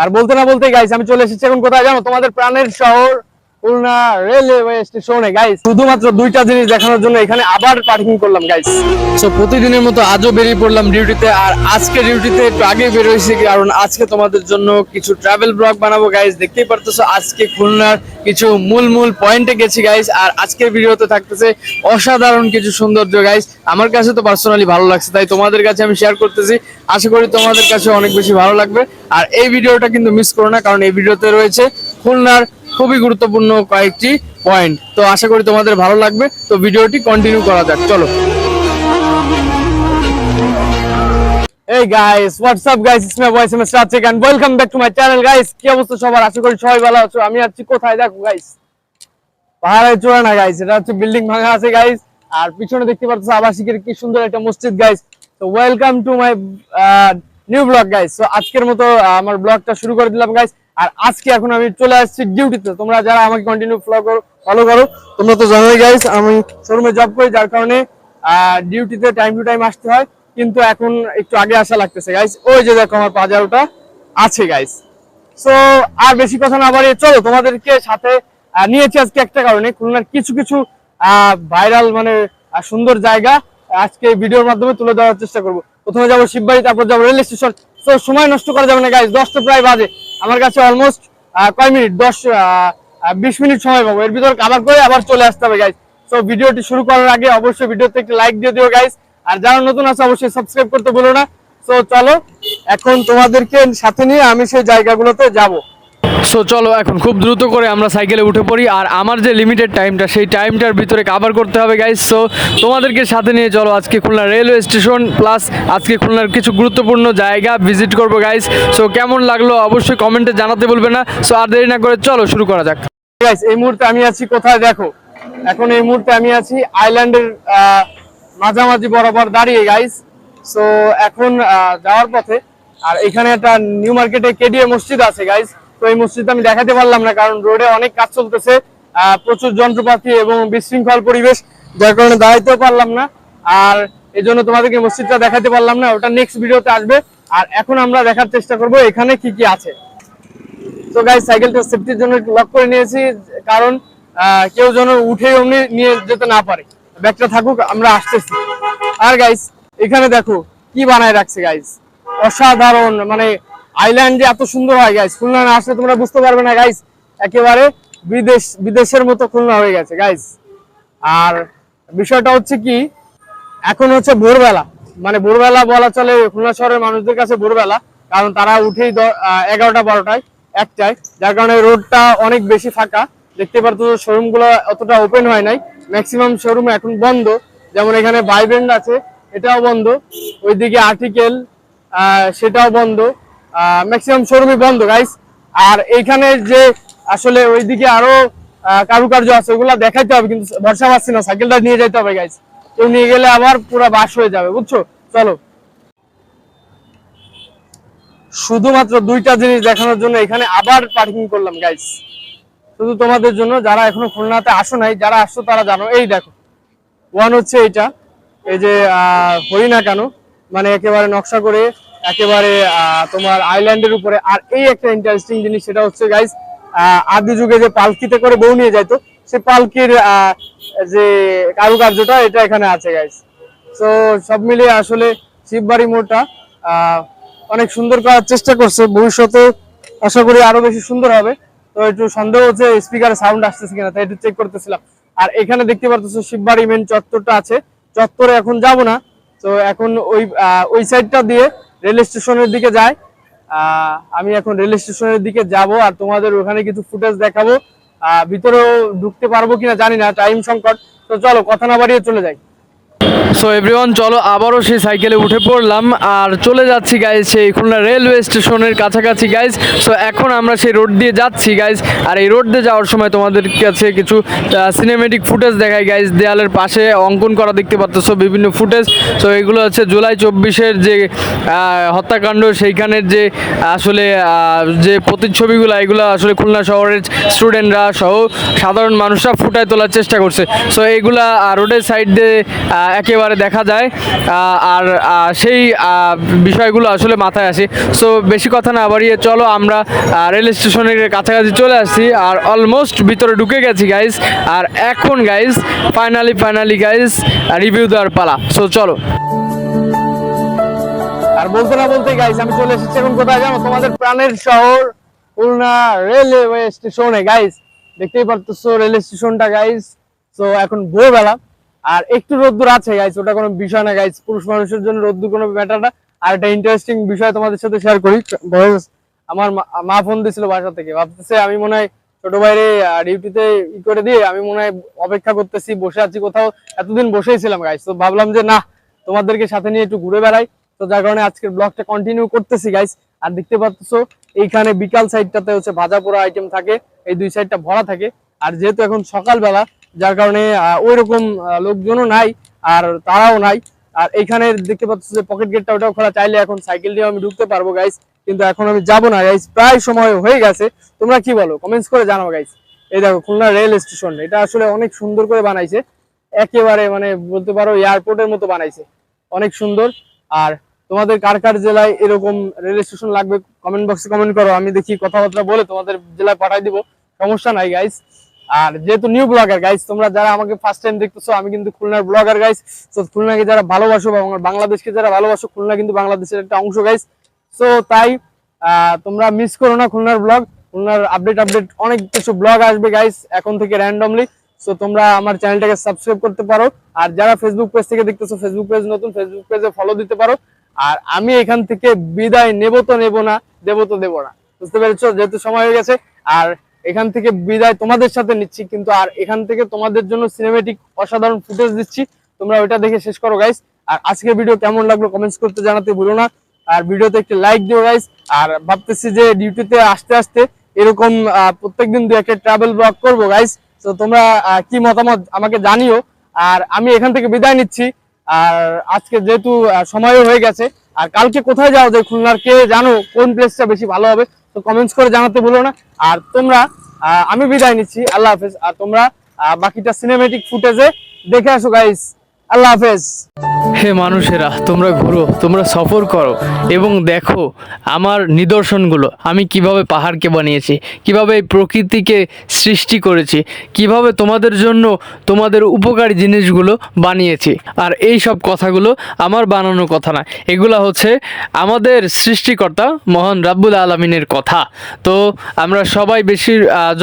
আর বলতে না বলতে গাইস আমি চলে এসেছি এখন কোথায় জানো? তোমাদের প্রাণের শহর খুলনা রেলওয়ে স্টেশনে গাইস শুধুমাত্র দুইটা জিনিস দেখানোর জন্য এখানে আবার পার্কিং করলাম গাইস সো প্রতিদিনের মতো আজও বেরিয়ে পড়লাম ডিউটিতে আর আজকে ডিউটিতে একটু আগে বের হয়েছি, কারণ আজকে তোমাদের জন্য কিছু ট্রাভেল ব্লগ বানাবো গাইস দেখতেই পারতেছো, আজকে খুলনার কিছু মূল মূল পয়েন্টে গেছি গাইস আর আজকের ভিডিওতে থাকতেছে অসাধারণ কিছু সৌন্দর্য গাইস আমার কাছে তো পার্সোনালি ভালো লাগছে, তাই তোমাদের কাছে আমি শেয়ার করতেছি। আশা করি তোমাদের কাছে অনেক বেশি ভালো লাগবে। আর এই ভিডিওটা কিন্তু মিস করো না, কারণ এই ভিডিওতে রয়েছে খুলনার খুবই গুরুত্বপূর্ণ কয়েকটি পয়েন্ট তো আশা করি তোমাদের ভালো লাগবে তো ভিডিওটি কন্টিনিউ করা যাক চলো what's up guys? It's my voice, Mr. Atik and welcome back to my channel guys. কি অবস্থা সবার? আশা করি সবাই ভালো আছো। আমি আছি কোথায় দেখো guys? পাহাড়ের চূড়া না গাইস এটা হচ্ছে বিল্ডিং ভাঙা আছে গাইস আর পিছনে দেখতে পাচ্ছ আবাসিকের কি সুন্দর একটা মসজিদ গাইস তো welcome to my new blog guys তো আজকের মতো আমার ব্লগটা শুরু করে দিলাম গাইস আর আজকে এখন আমি চলে আসছি ডিউটিতে তোমরা যারা আমাকে কন্টিনিউ ফলো করো ফলো করো, তোমরা তো জানোই গাইস আমি শোরুমে জব করি, যার কারণে ডিউটিতে টাইম টু টাইম আসতে হয়, কিন্তু এখন একটু আগে আসা লাগতেছে গাইস ওই যে দেখো আমার পাজারোটা আছে গাইস সো আর বেশি কথা না বাড়িয়ে চলো, তোমাদেরকে সাথে নিয়েছি আজকে একটা কারণে খুলনার কিছু কিছু ভাইরাল মানে সুন্দর জায়গা আজকে ভিডিওর মাধ্যমে তুলে ধরার চেষ্টা করব। প্রথমে যাব শিববাড়ি, তারপর যাব রেল স্টেশন তো সময় নষ্ট করা যাবে না গাইজ দশটা প্রায় বাজে। আমার কাছে অলমোস্ট কয় মিনিট? দশ বিশ মিনিট সময় পাবো। এর ভিতর কাভার করে আবার চলে আসতে হবে গাইজ তো ভিডিওটি শুরু করার আগে অবশ্যই ভিডিওতে একটি লাইক দিয়ে দিও গাইজ আর যারা নতুন আছে, অবশ্যই সাবস্ক্রাইব করতে বলো না। তো চলো, এখন তোমাদেরকে সাথে নিয়ে আমি সেই জায়গাগুলোতে যাব। সো চলো এখন খুব দ্রুত করে আমরা সাইকেলে উঠে পড়ি। আর আমার যে লিমিটেড টাইমটা সেই টাইমটার ভিতরে কাভার করতে হবে গাইজ সো তোমাদেরকে সাথে নিয়ে চলো আজকে খুলনা রেলওয়ে স্টেশন প্লাস আজকে খুলনার কিছু গুরুত্বপূর্ণ জায়গা ভিজিট করব গাইজ সো কেমন লাগল অবশ্যই কমেন্টে জানাতে বলবে না। সো আর দেরি না করে চলো শুরু করা যাক। এই মুহূর্তে আমি আছি কোথায়? দেখো, এখন এই মুহূর্তে আমি আছি আইল্যান্ডের মাঝামাঝি বরাবর দাঁড়িয়ে গাইস সো এখন যাওয়ার পথে, আর এখানে একটা নিউ মার্কেটে কেডিএ মসজিদ আছে গাইস তো এই মসজিদটা আমি দেখাতে পারলাম না, কারণ রোডে অনেক কাজ চলতেছে প্রচুর যন্ত্রপাতি এবং বিশৃঙ্খল পরিবেশ, যার কারণে দাঁড়াইতেও পারলাম না। আর এই জন্য তোমাদেরকে মসজিদটা দেখাতে পারলাম না, ওটা নেক্সট ভিডিওতে আসবে। আর এখন আমরা দেখার চেষ্টা করব এখানে কি কি আছে। তো গাইস সাইকেলটা সেফটির জন্য লক করে নিয়েছি, কারণ কেউ যেন উঠে অমনি নিয়ে যেতে না পারে। ব্যাগটা থাকুক, আমরা আসতেছি। আর গাইস এখানে দেখো, কি বানায় রাখছে গাইস অসাধারণ মানে আইল্যান্ড যে এত সুন্দর হয় গাইস খুলনা না আসলে তোমরা বুঝতে পারবে না গাইস একেবারে বিদেশ, বিদেশের মতো খুলনা হয়ে গেছে গাইস আর বিষয়টা হচ্ছে কি, এখন হচ্ছে ভোরবেলা। মানে ভোরবেলা বলা চলে খুলনা শহরের মানুষদের কাছে ভোরবেলা, কারণ তারা উঠেই এগারোটা, বারোটায়, একটায়। যার কারণে রোডটা অনেক বেশি ফাঁকা। দেখতে পারতো শোরুমগুলো অতটা ওপেন হয় নাই। ম্যাক্সিমাম শোরুম এখন বন্ধ। যেমন এখানে ভাইব্রেন্ড আছে, এটাও বন্ধ। ওইদিকে আর্টিকেল সেটাও বন্ধ। ম্যাক্সিমাম শোরুমই বন্ধ গাইস আর এইখানে যে আসলে ওইদিকে আরও কারুকার্য আছে ওগুলা দেখাইতে হবে কিন্তু ভরসা পাচ্ছি না। সাইকেলটা নিয়ে যেতে হবে গাইস কেউ নিয়ে গেলে আবার পুরো বাস হয়ে যাবে বুঝছ? চলো। শুধুমাত্র দুইটা জিনিস দেখানোর জন্য এখানে আবার পার্কিং করলাম গাইস শুধু তোমাদের জন্য যারা এখনও খুলনাতে আসো নাই যারা আসছো তারা জানো। এই দেখো ওয়ান হচ্ছে এইটা। এই যে আহ, হরিণা কেন মানে একেবারে নকশা করে একেবারে তোমার আইল্যান্ডের উপরে। আর এই একটা ইন্টারেস্টিং জিনিস সেটা হচ্ছে গাইস আদি যুগে যে পালকিতে করে বউ নিয়ে যাইতো, সে পালকির যে কারুকার্যটা, এটা এখানে আছে গাইস তো সব মিলিয়ে আসলে শিববাড়ি মোড়টা অনেক সুন্দর করার চেষ্টা করছে। ভবিষ্যতে আশা করি আরও বেশি সুন্দর হবে। তো একটু সন্দেহ হচ্ছে স্পিকারে সাউন্ড আসতেছে কিনা, তাই একটু চেক করতেছিলাম। আর এখানে দেখতে পারতেছো, শিববাড়ি মেন চত্বরটা আছে। চত্বরে এখন যাব না। তো এখন ওই ওই সাইডটা দিয়ে রেল স্টেশনের দিকে যায়। আমি এখন রেল স্টেশনের দিকে যাব আর তোমাদের ওখানে কিছু ফুটেজ দেখাবো। ভিতরেও ঢুকতে পারব কিনা জানি না টাইম সংকট। তো চলো, কথা না বাড়িয়ে চলে যাই। সো এভরিওয়ান চলো আবারও সেই সাইকেলে উঠে পড়লাম। আর চলে যাচ্ছি গাইজ সেই খুলনা রেলওয়ে স্টেশনের কাছাকাছি গাইজ সো এখন আমরা সেই রোড দিয়ে যাচ্ছি গাইজ আর এই রোড দিয়ে যাওয়ার সময় তোমাদের কাছে কিছু সিনেমেটিক ফুটেজ দেখাই গাইজ দেয়ালের পাশে অঙ্কন করা দেখতে পাচ্ছ বিভিন্ন ফুটেজ সো এগুলো হচ্ছে জুলাই চব্বিশের যে হত্যাকাণ্ড সেইখানের যে আসলে যে প্রতিচ্ছবিগুলো এগুলো আসলে খুলনা শহরের স্টুডেন্টরা সহ সাধারণ মানুষরা ফুটায় তোলার চেষ্টা করছে। সো এইগুলা রোডের সাইড দিয়ে আহ, একেবারে দেখা যায় আর সেই বিষয়গুলো আসলে মাথায় আসে। সো বেশি কথা না বাড়িয়ে চলো আমরা রেল স্টেশনের কাছাকাছি চলে আসছি, আর অলমোস্ট ভিতরে ঢুকে গেছি গাইজ আর এখন guys finally finally guys review দেওয়ার পালা। সো চলো। আর বলতে না বলতে গাইস আমি চলে এসেছি এখন কোথায় জানো? তোমাদের প্রাণের শহর খুলনা রেলওয়ে স্টেশনে গাইস দেখতেই পারতেছো রেল স্টেশনটা গাইস তো এখন ভোরবেলা। আর একটু রোদ্দুর আছে গাইস ওটা কোনো বিষয় না গাইস পুরুষ মানুষের জন্য রোদ্দুর কোনো ম্যাটার না। আর একটা ইন্টারেস্টিং বিষয় তোমাদের সাথে শেয়ার করি ভয়েস আমার মা- মা ফোন দিছিল বাসা থেকে, ভাবতেছে আমি মনে হয় ছোট বাইরে ডিউটিতে ই করে দিয়ে আমি মনে হয় অপেক্ষা করতেছি, বসে আছি কোথাও, এতদিন বসেই ছিলাম গাইস তো ভাবলাম যে না, তোমাদেরকে সাথে নিয়ে একটু ঘুরে বেড়াই। তো যার কারণে আজকের ব্লগটা কন্টিনিউ করতেছি গাইস আর দেখতে পাচ্ছ, এইখানে বিকাল সাইডটাতে হচ্ছে ভাজা পোড়া আইটেম থাকে, এই দুই সাইডটা ভরা থাকে। আর যেহেতু এখন সকালবেলা যার কারণে ওই রকম লোকজনও নাই আর তারাও নাই। আর এখানে দেখতে পাচ্ছ যে পকেট গেটটা ওটাও খোলা। চাইলে এখন সাইকেল দিয়ে আমি ঢুকতে পারব গাইস কিন্তু এখন আমি যাব না গাইস প্রায় সময় হয়ে গেছে। তোমরা কি বলো? কমেন্টস করে জানাও গাইস এই দেখো, খুলনা রেল স্টেশন এটা আসলে অনেক সুন্দর করে বানাইছে। একেবারে মানে বলতে পারো এয়ারপোর্টের মতো বানাইছে। অনেক সুন্দর। আর তোমাদের কার কার জেলায় এরকম রেল স্টেশন লাগবে কমেন্ট বক্সে কমেন্ট করো। আমি দেখি কথাবার্তা বলে তোমাদের জেলায় পাঠাই দিব। সমস্যা নাই গাইস আর যেহেতু নিউ ব্লগার গাইস তোমরা যারা আমাকে ফার্স্ট টাইম দেখতেছো, আমি কিন্তু খুলনার ব্লগার গাইস তো খুলনাকে যারা ভালোবাসো বা আমার বাংলাদেশকে যারা ভালোবাসো, খুলনা কিন্তু বাংলাদেশের একটা অংশ গাইস সো তাই তোমরা মিস করো না খুলনার ব্লগ খুলনার আপডেট আপডেট অনেক কিছু ব্লগ আসবে গাইস এখন থেকে র্যান্ডমলি সো তোমরা আমার চ্যানেলটাকে সাবস্ক্রাইব করতে পারো। আর যারা ফেসবুক পেজ থেকে দেখতেছো ফেসবুক পেজ নতুন ফেসবুক পেজে ফলো দিতে পারো। আর আমি এখান থেকে বিদায় নেব তো নেব না, দেব তো দেব না। বুঝতে পেরেছ? যেহেতু সময় হয়ে গেছে। আর এখান থেকে বিদায় তোমাদের সাথে নিচ্ছি, কিন্তু আর এখান থেকে তোমাদের জন্য সিনেমেটিক অসাধারণ ফুটেজ দিচ্ছি। তোমরা ওইটা দেখে শেষ করো গাইস আর আজকের ভিডিও কেমন লাগল কমেন্টস করতে জানাতে ভুলো না। আর ভিডিওতে একটি লাইক দিও গাইস আর ভাবতেছি যে ডিউটিতে আসতে আসতে এরকম প্রত্যেকদিন দু একটা ট্রাভেল ব্লগ করব গাইস তো তোমরা কি মতামত আমাকে জানিও। আর আমি এখান থেকে বিদায় নিচ্ছি। আর আজকে যেহেতু সময়ও হয়ে গেছে, আর কালকে কোথায় যাও যে খুলনার, কে জানো কোন প্লেসটা বেশি ভালো হবে। তো কমেন্টস করে জানাতে ভুলো না। আর তোমরা আমি বিদায় নিচ্ছি। আল্লাহ হাফেজ। আর তোমরা বাকিটা সিনেমেটিক ফুটেজে দেখে আসো গাইস আল্লাহ হাফেজ। হে মানুষেরা তোমরা ঘুরো তোমরা সফর করো এবং দেখো আমার নিদর্শনগুলো। আমি কীভাবে পাহাড়কে বানিয়েছি কীভাবে এই প্রকৃতিকে সৃষ্টি করেছি কীভাবে তোমাদের জন্য তোমাদের উপকারী জিনিসগুলো বানিয়েছি। আর এই সব কথাগুলো আমার বানানো কথা না এগুলা হচ্ছে আমাদের সৃষ্টিকর্তা মহান রাব্বুল আলমিনের কথা। তো আমরা সবাই বেশি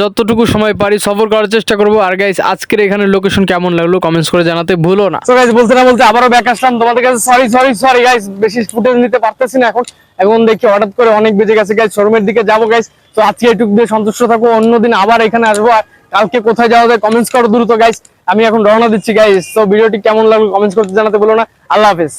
যতটুকু সময় পারি সফর করার চেষ্টা করব। আর গাইস আজকের এখানে লোকেশন কেমন লাগল? কমেন্টস করে জানাতে ভুলো না। তো গাইস বলতে না বলতে আবারও ব্যাক আসলাম। তোমাদের কাছে সরি সরি সরি গাইজ বেশি ফুটেজ নিতে পারতেছি না এখন। এখন দেখি হঠাৎ করে অনেক বেজে গেছে গাইজ শোরুমের দিকে যাব গাইজ তো আজকে এটুকু দিয়ে সন্তুষ্ট থাকো, অন্যদিন আবার এখানে আসব। আর কালকে কোথায় যাওয়া যায় কমেন্টস করো দ্রুত গাইজ আমি এখন রওনা দিচ্ছি গাইজ তো ভিডিওটি কেমন লাগল কমেন্টস করতে জানাতে বলো না। আল্লাহ হাফেজ।